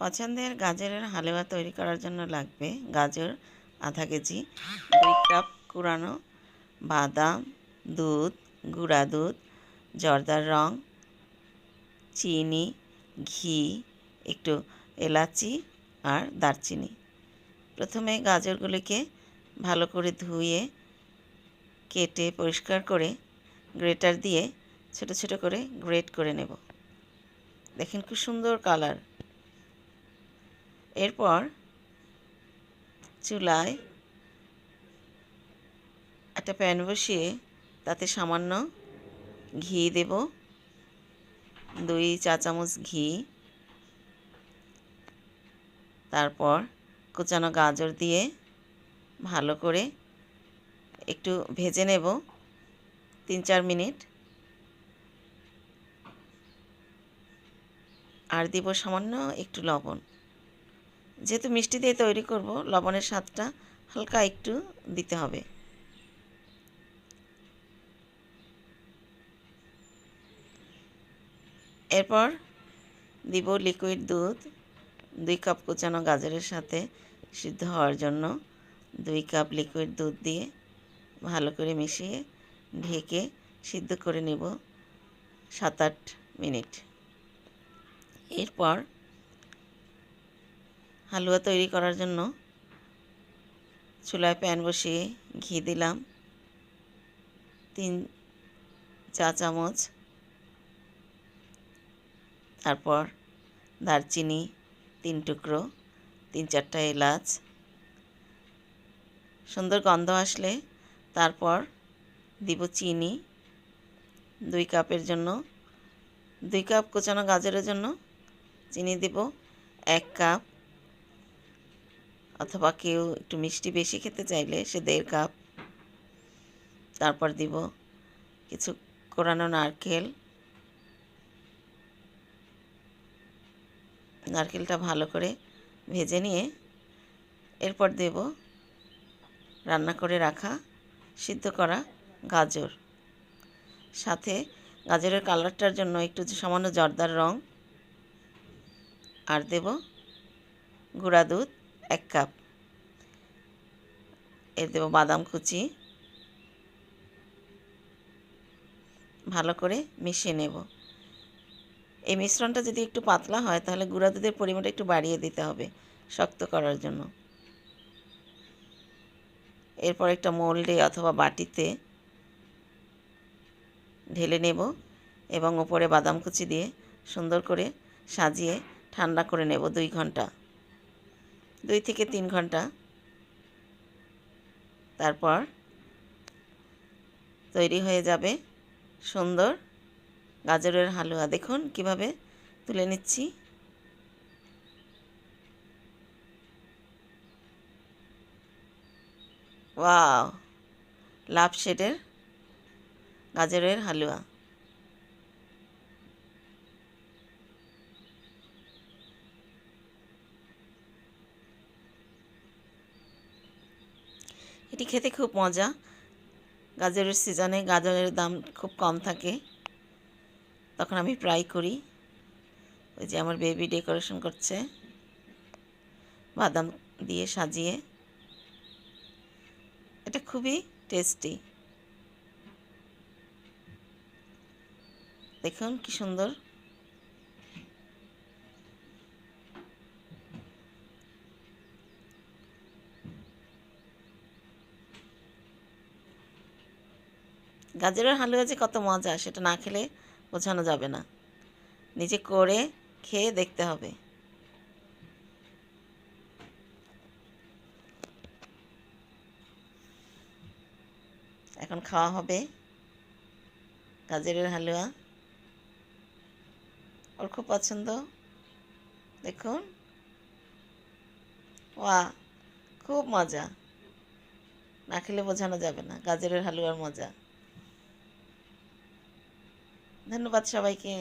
পছন্দের গাজরের হালুয়া তৈরি করার জন্য লাগবে গাজর, আধা কেজি, দুই কাপ কুড়ানো বাদাম, দুধ, গুঁড়া দুধ, জর্দার রং, চিনি, ঘি, একটু এলাচি আর দারচিনি। প্রথমে গাজরগুলিকে ভালো করে ধুয়ে, কেটে পরিষ্কার করে গ্রেটার দিয়ে ছোট ছোট করে গ্রেট করে নেব। দেখেন খুব সুন্দর কালার। এরপর চুলায় একটা প্যান বসিয়ে তাতে সামান্য ঘি দেব, দুই চা চামচ ঘি, তারপর কুচানো গাজর দিয়ে ভালো করে একটু ভেজে নেব তিন চার মিনিট। আর দিব সামান্য একটু লবণ। যেহেতু মিষ্টি দিয়ে তৈরি করব, লবণের স্বাদটা হালকা একটু দিতে হবে। এরপর দিব লিকুইড দুধ, দুই কাপ কুচানো গাজরের সাথে সিদ্ধ হওয়ার জন্য দুই কাপ লিকুইড দুধ দিয়ে ভালো করে মিশিয়ে ঢেকে সিদ্ধ করে নেব সাত আট মিনিট। এরপর হালুয়া তৈরি করার জন্য চুলায় প্যান বসিয়ে ঘি দিলাম, তিন চা চামচ, তারপর দারচিনি তিন টুকরো, তিন চারটা এলাচ, সুন্দর গন্ধ আসলে তারপর দিব চিনি দুই কাপের জন্য, দুই কাপ কোচানো গাজরের জন্য চিনি দিব এক কাপ অথবা কেউ একটু মিষ্টি বেশি খেতে চাইলে সে দেড় কাপ। তারপর দিব কিছু কোরানো নারকেল। নারকেলটা ভালো করে ভেজে নিয়ে এরপর দেব রান্না করে রাখা সিদ্ধ করা গাজর। সাথে গাজরের কালারটার জন্য একটু সামান্য জর্দার রং। আর দেব গুঁড়া দুধ। এক কাপ। এর দেব বাদাম কুচি। ভালো করে মিশিয়ে নেব। এই মিশ্রণটা যদি একটু পাতলা হয়, তাহলে গুঁড়া দুধের পরিমাণটা একটু বাড়িয়ে দিতে হবে শক্ত করার জন্য। এরপর একটা মোল্ডে অথবা বাটিতে ঢেলে নেব এবং ওপরে বাদাম কুচি দিয়ে সুন্দর করে সাজিয়ে ঠান্ডা করে নেব দুই ঘণ্টা। দুই থেকে তিন ঘণ্টা। তারপর তৈরি হয়ে যাবে সুন্দর গাজরের হালুয়া। দেখুন কীভাবে তুলে নিচ্ছি। ওয়াও, লাভ শেডের গাজরের হালুয়া। এটি খেতে খুব মজা। গাজরের সিজনে গাজরের দাম খুব কম থাকে। তখন আমি প্রায় করি। ওই যে আমার বেবি ডেকোরেশন করছে। বাদাম দিয়ে সাজিয়ে। এটা খুবই টেস্টি দেখুন কি সুন্দর। গাজরের হালুয়া যে কত মজা, সেটা না খেলে বোঝানো যাবে না। নিজে করে খেয়ে দেখতে হবে। এখন খাওয়া হবে গাজরের হালুয়া। ওর খুব পছন্দ। দেখুন। ওয়া খুব মজা। না খেলে বোঝানো যাবে না, গাজরের হালুয়ার মজা। ধন্যবাদ সবাইকে